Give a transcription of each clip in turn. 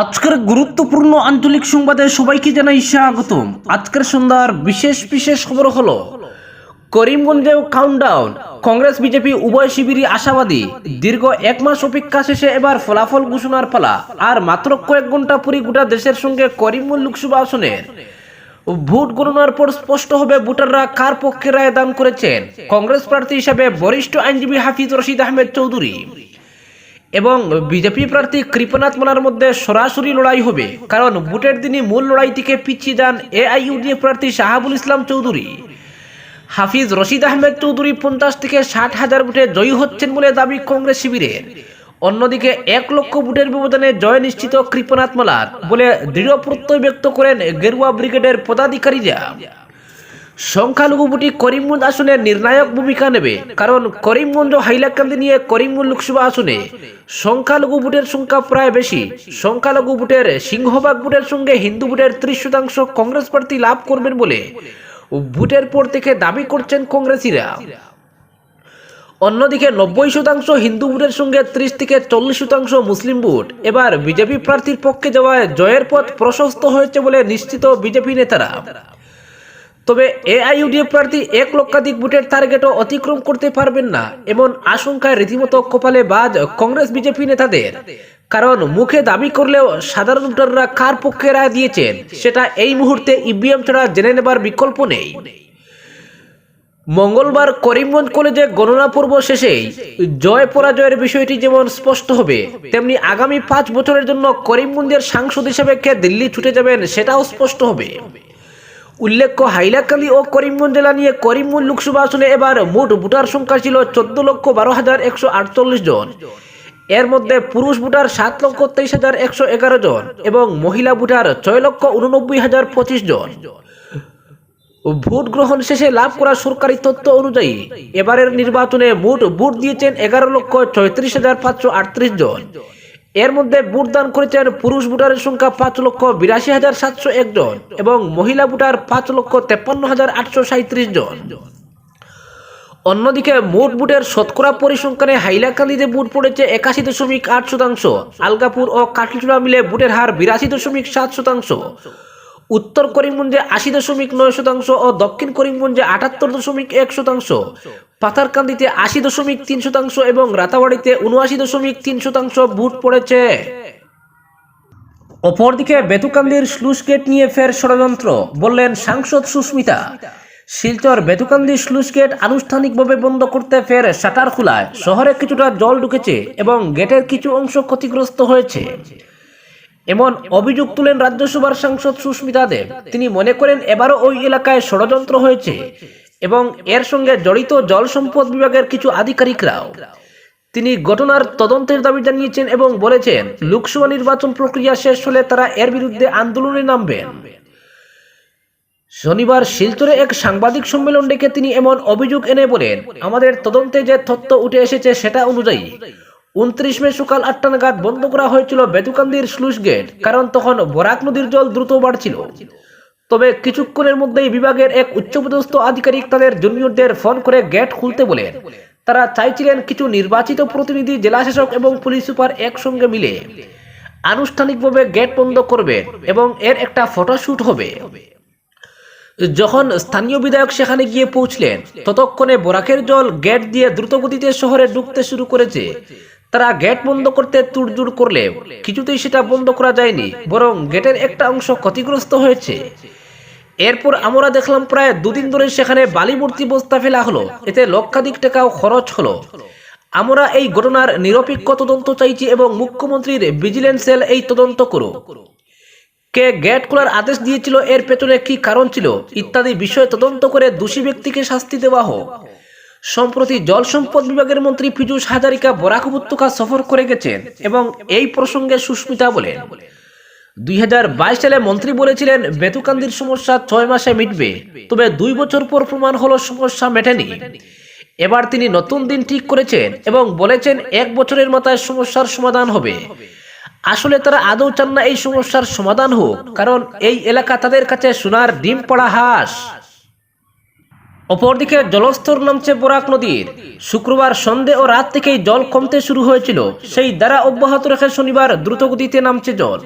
আজকের গুরুত্বপূর্ণ আঞ্চলিক সংবাদে সবাইকে জানাই স্বাগতম। আজকের সন্ধ্যার বিশেষ বিশেষ খবর হলো, করিমগঞ্জেও কাউন্টডাউন কংগ্রেস, বিজেপি, উভয় শিবিরই আশাবাদী। দীর্ঘ এক মাস অপেক্ষা শেষে এবার ফলাফল ঘোষণার পালা। আর মাত্র কয়েক ঘণ্টা পরই গোটা দেশের সঙ্গে করিমগঞ্জ লোকসভা আসনের। ভোট গণনার পর স্পষ্ট হবে, ভোটাররা কার পক্ষে রায় দান করেছেন? কংগ্রেস প্রার্থী হিসেবে বরিষ্ঠ আইনজীবী হাফিজ রশিদ আহমেদ চৌধুরী। এবং বিজেপি প্রার্থী কৃপনাথ মালার মধ্যে সরাসরি লড়াই হবে, কারণ ভোটের দিনই মূল লড়াই থেকে পিছিয়ে যান এআইইউডিএফ প্রার্থী শাহাবুল ইসলাম চৌধুরী। হাফিজ রশিদ আহমেদ চৌধুরী পঞ্চাশ থেকে ষাট হাজার ভোটে জয়ী হচ্ছেন বলে দাবি কংগ্রেস শিবিরের। অন্যদিকে এক লক্ষ ভোটের ব্যবধানে জয় নিশ্চিত কৃপনাথ মালার বলে দৃঢ় প্রত্যয় ব্যক্ত করেন গেরুয়া ব্রিগেডের পদাধিকারীরা। সংখ্যালঘু করিমগঞ্জ আসনে নির্ণায়ক ভূমিকা নেবে। কারণ করিমগঞ্জ ও হাইলাকান্দি নিয়ে করিমগঞ্জ লোকসভা আসনে সংখ্যালঘু ভোটের সংখ্যা প্রায় বেশি। সংখ্যালঘু ভোটের সিংহভাগ ভোটের সঙ্গে হিন্দু ভোটের ত্রিশ শতাংশ কংগ্রেস প্রার্থী লাভ করবেন বলে ভোটের পর থেকে দাবি করছেন কংগ্রেসীরা। অন্যদিকে নব্বই শতাংশ হিন্দু ভোটের সঙ্গে ত্রিশ থেকে চল্লিশ শতাংশ মুসলিম ভোট। এবার বিজেপি প্রার্থীর পক্ষে যাওয়ায় জয়ের পথ প্রশস্ত হয়েছে বলে নিশ্চিত বিজেপি নেতারা। তবে এআইইউডিএফ প্রার্থী এক লক্ষাধিক ভোটের টার্গেটও অতিক্রম করতে পারবেন না, এমন আশঙ্কায় রীতিমতো কপালে বাজ কংগ্রেস বিজেপি নেতাদের। কারণ মুখে দাবি করলেও সাধারণ ভোটাররা কার পক্ষে রায় দিয়েছেন, সেটা এই মুহূর্তে ইভিএম ছাড়া জেনে নেবার বিকল্প নেই। মঙ্গলবার করিমগঞ্জ কলেজে গণনা পর্ব শেষেই জয় পরাজয়ের বিষয়টি যেমন স্পষ্ট হবে, তেমনি আগামী পাঁচ বছরের জন্য করিমগঞ্জের সাংসদ হিসেবে কে দিল্লি ছুটে যাবেন সেটাও স্পষ্ট হবে। উল্লেখ্য হাইলাকান্দি ও করিমগঞ্জ জেলা নিয়ে করিমগঞ্জ লোকসভা আসনে এবার মোট ভোটার সংখ্যা ছিল চোদ্দ লক্ষ বারো হাজার একশো আটচল্লিশ জন। এর মধ্যে পুরুষ ভোটার সাত লক্ষ তেইশ হাজার একশো এগারো জন এবং মহিলা ভোটার ছয় লক্ষ উননব্বই হাজার পঁচিশ জন। ভোট গ্রহণ শেষে লাভ করা সরকারি তথ্য অনুযায়ী, এবারের নির্বাচনে মোট ভোট দিয়েছেন এগারো লক্ষ ছয়ত্রিশ হাজার পাঁচশো আটত্রিশ জন। এর মধ্যে ভোট দান করেছেন পুরুষ ভোটারের সংখ্যা পাঁচ লক্ষ বিরাশি হাজার সাতশো একজন এবং মহিলা ভোটার পাঁচ লক্ষ তেপ্পান্ন হাজার আটশো সাঁত্রিশ জন। অন্যদিকে মোট বুটের শতকরা পরিসংখ্যানে হাইলাকান্দিতে বুট পড়েছে একাশি দশমিক আট শতাংশ, আলগাপুর ও কাটলিচুড়া মিলে বুটের হার বিরাশি দশমিক সাত শতাংশ। উত্তর করিমগঞ্জে আশি দশমিক নয় শতাংশ ও দক্ষিণ করিমগঞ্জে আটাত্তর দশমিক এক শতাংশ। পাথারকান্দিতে আশি দশমিক তিন শতাংশ এবং রাতাবাড়িতে উনআশি দশমিক তিন শতাংশ ভোট পড়েছে। অপরদিকে বেতুকান্দির স্লুস গেট নিয়ে ফের ষড়যন্ত্র, বললেন সাংসদ সুস্মিতা। শিলচর বেতুকান্দি স্লুস গেট আনুষ্ঠানিকভাবে বন্ধ করতে ফের শাটার খোলায়, শহরে কিছুটা জল ঢুকেছে এবং গেটের কিছু অংশ ক্ষতিগ্রস্ত হয়েছে। এমন অভিযোগ তুলেন রাজ্যসভার সাংসদ সুস্মিতা দেব তিনি মনে করেন এবারও ওই এলাকায় ষড়যন্ত্র হয়েছে এবং এর সঙ্গে জড়িত জল সম্পদ বিভাগের কিছু আধিকারিকরাও। তিনি ঘটনার তদন্তের দাবি জানিয়েছেন এবং বলেছেন, লোকসভা নির্বাচন প্রক্রিয়া শেষ হলে তারা এর বিরুদ্ধে আন্দোলনে নামবেন। শনিবার শিলচরে এক সাংবাদিক সম্মেলন ডেকে তিনি এমন অভিযোগ এনে বলেন, আমাদের তদন্তে যে তথ্য উঠে এসেছে সেটা অনুযায়ী উনত্রিশ মে সকাল আটটা নাগাদ বন্ধ করা হয়েছিল বেতুকান্দির স্লুইস গেট কারণ তখন বরাক নদীর জল দ্রুত বাড়ছিল। তবে কিছুক্ষণের মধ্যেই বিভাগের এক উচ্চপদস্থ আধিকারিক তাদের জুনিয়রদের ফোন করে গেট খুলতে বলেন। তারা চাইছিলেন কিছু নির্বাচিত প্রতিনিধি, জেলাশাসক এবং পুলিশ সুপার একসঙ্গে মিলে আনুষ্ঠানিকভাবে গেট বন্ধ করবেন এবং এর একটা ফটোশ্যুট হবে। যখন স্থানীয় বিধায়ক সেখানে গিয়ে পৌঁছলেন, ততক্ষণে বরাকের জল গেট দিয়ে দ্রুতগতিতে শহরে ঢুকতে শুরু করেছে। তারা গেট বন্ধ করতে তুড়জুড় করলেও কিছুতেই সেটা বন্ধ করা যায়নি, বরং গেটের একটা অংশ ক্ষতিগ্রস্ত হয়েছে। এরপর আমরা দেখলাম প্রায় দুদিন ধরে সেখানে বালিমূর্তি বস্তা ফেলা হলো, এতে লক্ষাধিক টাকাও খরচ হলো। আমরা এই ঘটনার নিরপেক্ষ তদন্ত চাইছি এবং মুখ্যমন্ত্রীর ভিজিলেন্স সেল এই তদন্ত করুক কে গেট খোলার আদেশ দিয়েছিল, এর পেছনে কি কারণ ছিল, ইত্যাদি বিষয় তদন্ত করে দোষী ব্যক্তিকে শাস্তি দেওয়া হোক। সম্প্রতি জল সম্পদ বিভাগের মন্ত্রী পীযূষ হাজারিকা বরাক উপত্যকা সফর করে গেছেন এবং এই প্রসঙ্গে সুস্মিতা বলেন, দুই সালে মন্ত্রী বলেছিলেন, বেতুকান্দির সমস্যা ছয় মাসে মিটবে, তবে দুই বছর পর প্রমাণ হলো সমস্যা মেটেনি। এবার তিনি নতুন দিন ঠিক করেছেন এবং বলেছেন, এক বছরের মাথায় সমস্যার সমাধান হবে। আসলে তারা আদৌ চান না এই সমস্যার সমাধান হোক, কারণ এই এলাকা তাদের কাছে সোনার ডিম পড়া হাঁস। অপরদিকে জলস্তর নামছে বরাক নদীর। শুক্রবার সন্ধে ও রাত থেকেই জল কমতে শুরু হয়েছিল। সেই দ্বারা অব্যাহত রেখে শনিবার দ্রুতগতিতে নামছে জল।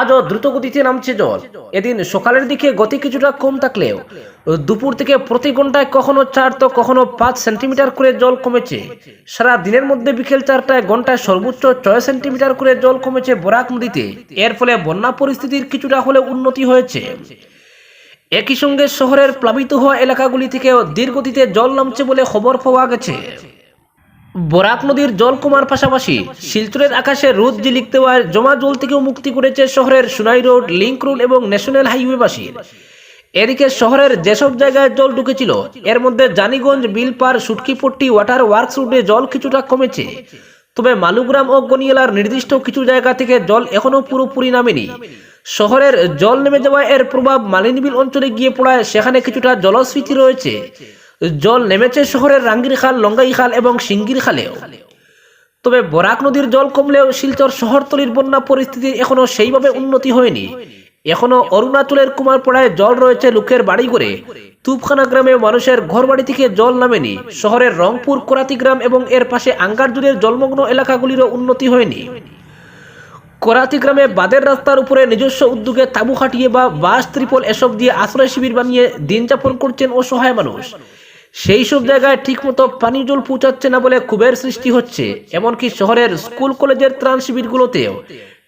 আজও দ্রুতগতিতে নামছে জল। এদিন সকালের দিকে গতি কিছুটা কম থাকলেও দুপুর থেকে প্রতি ঘন্টায় কখনো চার তো কখনো পাঁচ সেন্টিমিটার করে জল কমেছে। সারা দিনের মধ্যে বিকেল চারটায় ঘন্টায় সর্বোচ্চ ছয় সেন্টিমিটার করে জল কমেছে বরাক নদীতে। এর ফলে বন্যা পরিস্থিতির কিছুটা হলে উন্নতি হয়েছে। একই সঙ্গে শহরের প্লাবিত হওয়া এলাকাগুলি থেকেও ধীরগতিতে জল নামছে বলে খবর পাওয়া গেছে। বরাক নদীর জল কমার পাশাপাশি শিলচরের আকাশে রোদ জিলিক দেওয়ায় জমা জল থেকেও মুক্তি করেছে শহরের সুনাই রোড, লিঙ্ক রোড এবং ন্যাশনাল হাইওয়েবাসীর এদিকে শহরের যেসব জায়গায় জল ঢুকেছিল, এর মধ্যে জানিগঞ্জ, বিলপার, সুটকিপট্টি, ওয়াটার ওয়ার্কস রোডে জল কিছুটা কমেছে। তবে মালুগ্রাম ও গনিয়ালার নির্দিষ্ট কিছু জায়গা থেকে জল এখনও পুরোপুরি নামেনি। শহরের জল নেমে যাওয়া এর প্রভাব মালিনীবিল অঞ্চলে গিয়ে পড়ায়, সেখানে কিছুটা জলস্ফীতি রয়েছে। জল নেমেছে শহরের রাঙ্গির খাল লঙ্গাই খাল এবং সিঙ্গির খালেও তবে বরাক নদীর জল কমলেও শিলচর শহরতলির বন্যা পরিস্থিতির এখনও সেইভাবে উন্নতি হয়নি। এখনও অরুণাচলের কুমারপাড়ায় জল রয়েছে লোকের বাড়ি করে। তুপখানা গ্রামে মানুষের ঘরবাড়ি থেকে জল নামেনি। শহরের রংপুর, কোরাতি গ্রাম এবং এর পাশে আঙ্গারজুরের জলমগ্ন এলাকাগুলিরও উন্নতি হয়নি। করাতি গ্রামে বাদের রাস্তার উপরে নিজস্ব উদ্যোগে তাঁবু খাটিয়ে বা বাস ত্রিপল এসব দিয়ে আশ্রয় শিবির বানিয়ে দিন যাপন করছেন অসহায় মানুষ। সেই সব জায়গায় ঠিকমতো পানীয় জল পৌঁছাচ্ছে না বলে ক্ষোভের সৃষ্টি হচ্ছে। এমনকি শহরের স্কুল, কলেজের ত্রাণ শিবিরগুলোতেও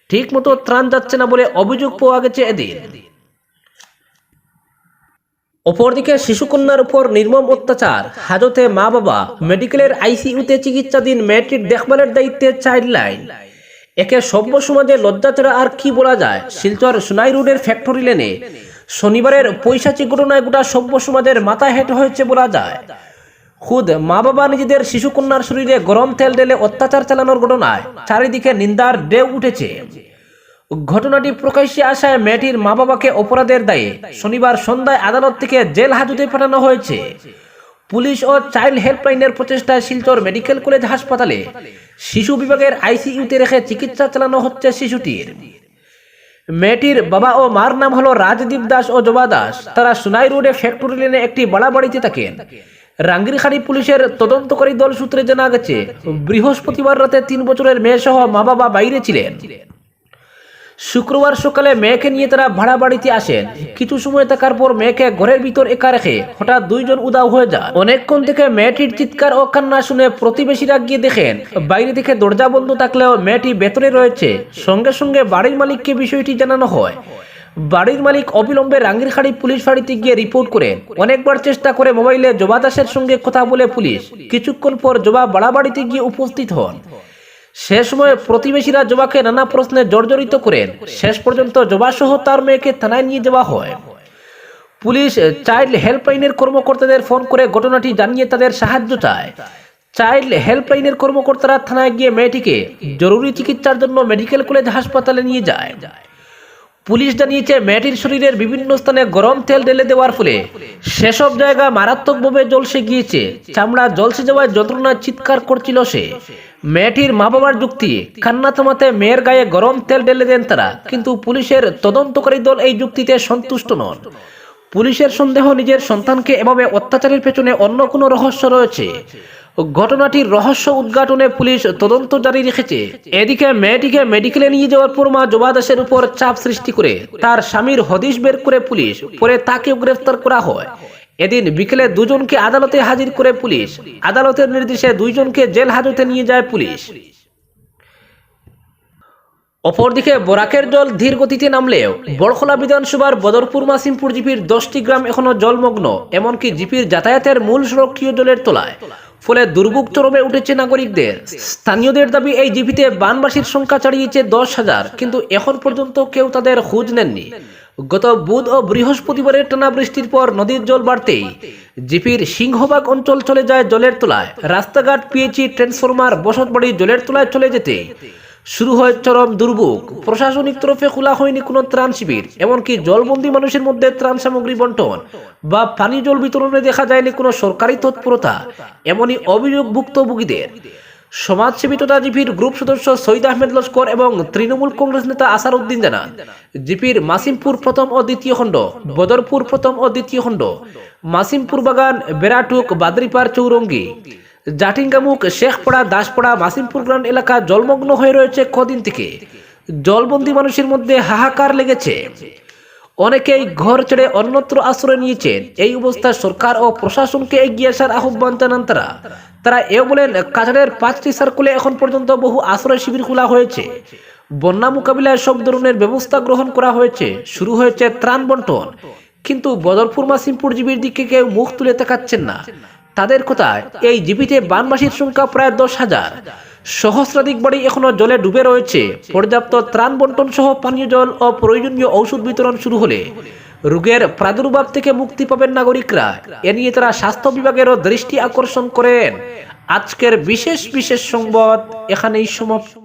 ঠিকমতো ত্রাণ যাচ্ছে না বলে অভিযোগ পাওয়া গেছে এদিন। অপরদিকে শিশুকন্যার উপর নির্মম অত্যাচার। হাজতে মা বাবা মেডিকেলের আইসিইউতে চিকিৎসাধীন মেয়েটির দেখভালের দায়িত্বে চাইল্ড লাইন একে সভ্য সমাজে লজ্জা ছাড়া আর কি বলা যায়? শিলচর সোনাই রোডের ফ্যাক্টরি লেনে শনিবারের পৈশাচিক ঘটনায় গোটা সভ্য সমাজের মাথা হেঁট হয়েছে বলা যায়। খুদ মা বাবা নিজেদের শিশুকন্যার শরীরে গরম তেল ঢেলে অত্যাচার চালানোর ঘটনায় চারিদিকে নিন্দার ঢেউ উঠেছে। ঘটনাটি প্রকাশ্যে আসায় মেয়েটির মা বাবাকে অপরাধের দায়ে শনিবার সন্ধ্যায় আদালত থেকে জেল হাজতে পাঠানো হয়েছে। পুলিশ ও চাইল্ড হেল্পলাইনের প্রচেষ্টায় শিলচর মেডিকেল কলেজ হাসপাতালে শিশু বিভাগের আইসিইউতে রেখে চিকিৎসা চালানো হচ্ছে শিশুটির। মেয়েটির বাবা ও মার নাম হলো রাজদীপ দাস ও জবা দাস। তারা সুনাই রোডে ফ্যাক্টরি লেনে একটি বাড়া বাড়িতে থাকেন। রাঙ্গিরখাড়ি পুলিশের তদন্তকারী দল সূত্রে জানা গেছে, বৃহস্পতিবার রাতে তিন বছরের মেয়ে সহ মা বাবা বাইরে ছিলেন। শুক্রবার সকালে মেয়েকে নিয়ে তারা ভাড়া বাড়িতে আসেন। কিছু সময় থাকার পর মেয়েকে ঘরের ভিতর একা রেখে হঠাৎ দুইজন উদাও হয়ে যায় অনেকক্ষণ থেকে মেয়েটির চিৎকার ও কান্না শুনে প্রতিবেশীরা গিয়ে দেখেন, বাইরে থেকে দরজা বন্ধ থাকলেও মেয়েটি ভেতরে রয়েছে। সঙ্গে সঙ্গে বাড়ির মালিককে বিষয়টি জানানো হয়। বাড়ির মালিক অবিলম্বে রাঙ্গিরখাড়ি পুলিশ ফাঁড়িতে গিয়ে রিপোর্ট করেন। অনেকবার চেষ্টা করে মোবাইলে জবা দাসের সঙ্গে কথা বলে পুলিশ। কিছুক্ষণ পর জবা বাড়াবাড়িতে গিয়ে উপস্থিত হন। সে সময় প্রতিবেশীরা জবাকে নানা প্রশ্নে জর্জরিত করেন শেষ পর্যন্ত জবাসহ তার মেয়েকে থানায় নিয়ে যাওয়া হয়। পুলিশ চাইল্ড হেল্পলাইনের কর্মকর্তাদের ফোন করে ঘটনাটি জানিয়ে তাদের সাহায্য চায়। চাইল্ড হেল্পলাইনের কর্মকর্তারা থানায় গিয়ে মেয়েটিকে জরুরি চিকিৎসার জন্য মেডিকেল কলেজ হাসপাতালে নিয়ে যায়। পুলিশ জানিয়েছে, মেয়েটির শরীরের বিভিন্ন স্থানে গরম তেল ঢেলে দেওয়ার ফলে সেসব জায়গা মারাত্মকভাবে জলসে গিয়েছে। চামড়া জলসে যাওয়ায় যন্ত্রণায় চিৎকার করছিল সে। মেয়েটির মা বাবার যুক্তি কান্না থামাতে মেয়ের গায়ে গরম তেল ঢেলে দেন তারা, কিন্তু পুলিশের তদন্তকারী দল এই যুক্তিতে সন্তুষ্ট নন। পুলিশের সন্দেহ নিজের সন্তানকে এভাবে অত্যাচারের পেছনে অন্য কোনো রহস্য রয়েছে। ঘটনাটির রহস্য উদ্ঘাটনে পুলিশ তদন্ত জারি রেখেছে। এদিকে মেয়েটিকে মেডিকেলে নিয়ে যাওয়ার পর মা জবা দাসের উপর চাপ সৃষ্টি করে তার স্বামীর হদিশ বের করে পুলিশ, পরে তাকেও গ্রেফতার করা হয়। এদিন বিকেলে দুজনকে আদালতে হাজির করে পুলিশ, আদালতের নির্দেশে দুইজনকে জেল হাজতে নিয়ে যায় পুলিশ। অপরদিকে বরাকের জল ধীর গতিতে নামলেও বড়খোলা বিধানসভার বদরপুর মাসিমপুর জিপির দশটি গ্রাম এখনও জলমগ্ন, এমনকি জিপির যাতায়াতের মূল সড়কটিও জলের তলায়। ফলে দুর্ভোগ চরমে উঠেছে নাগরিকদের। স্থানীয়দের দাবি, এই জিপিতে বানবাসীর সংখ্যা ছাড়িয়েছে দশ হাজার, কিন্তু এখন পর্যন্ত কেউ তাদের খোঁজ নেননি। গত বুধ ও বৃহস্পতিবারের টানা বৃষ্টির পর নদীর জল বাড়তেই জিপির সিংহভাগ অঞ্চল চলে যায় জলের তোলায়। রাস্তাঘাট পিএচি ট্রান্সফরমার, বসতবাড়ি জলের তোলায় চলে যেতে শুরু হয় চরম দুর্ভোগ। প্রশাসনিক তরফে খোলা হয়নি কোনো ত্রাণ শিবির, এমনকি জলবন্দি মানুষের মধ্যে ত্রাণ সামগ্রী বন্টন বা পানি জল বিতরণে দেখা যায়নি কোনো সরকারি তৎপরতা, এমনই অভিযোগ ভুক্তভোগীদের সমাজসেবী তথা জিপির গ্রুপ সদস্য সৈয়দ আহমেদ লস্কর এবং তৃণমূল কংগ্রেস নেতা আসার উদ্দিন জানান, জিপির মাসিমপুর প্রথম ও দ্বিতীয় খণ্ড, বদরপুর প্রথম ও দ্বিতীয় খণ্ড, মাসিমপুর বাগান, বেড়াটুক বাদরিপার চৌরঙ্গি। জাটিঙ্গামুখ, শেখপাড়া, দাসপাড়া, মাসিমপুর গ্রাম এলাকা জলমগ্ন হয়ে রয়েছে কদিন থেকে। জলবন্দী মানুষের মধ্যে হাহাকার লেগেছে। অনেকেই ঘর ছেড়ে অন্যত্র আশ্রয় নিয়েছেন এই অবস্থায় সরকার ও প্রশাসনকে এগিয়ে আসার আহ্বান জানান তারা। তারা এও বলেন, কাছাড়ের পাঁচটি সার্কুলে এখন পর্যন্ত বহু আশ্রয় শিবির খোলা হয়েছে। বন্যা মোকাবিলায় সব ধরনের ব্যবস্থা গ্রহণ করা হয়েছে। শুরু হয়েছে ত্রাণ বন্টন। কিন্তু বদরপুর, মাসিমপুর জীবির দিকে কেউ মুখ তুলে তাকাচ্ছেন না। তাদের কোথায়? এই জীবিতে বানবাসীর সংখ্যা প্রায় দশ হাজার। সহস্রাধিক বাড়ি এখনও জলে ডুবে রয়েছে। পর্যাপ্ত ত্রাণ বন্টন সহ পানীয় জল ও প্রয়োজনীয় ঔষধ বিতরণ শুরু হলে রোগের প্রাদুর্ভাব থেকে মুক্তি পাবেন নাগরিকরা। এ নিয়ে তারা স্বাস্থ্য বিভাগেরও দৃষ্টি আকর্ষণ করেন। আজকের বিশেষ বিশেষ সংবাদ এখানেই সমাপ্ত।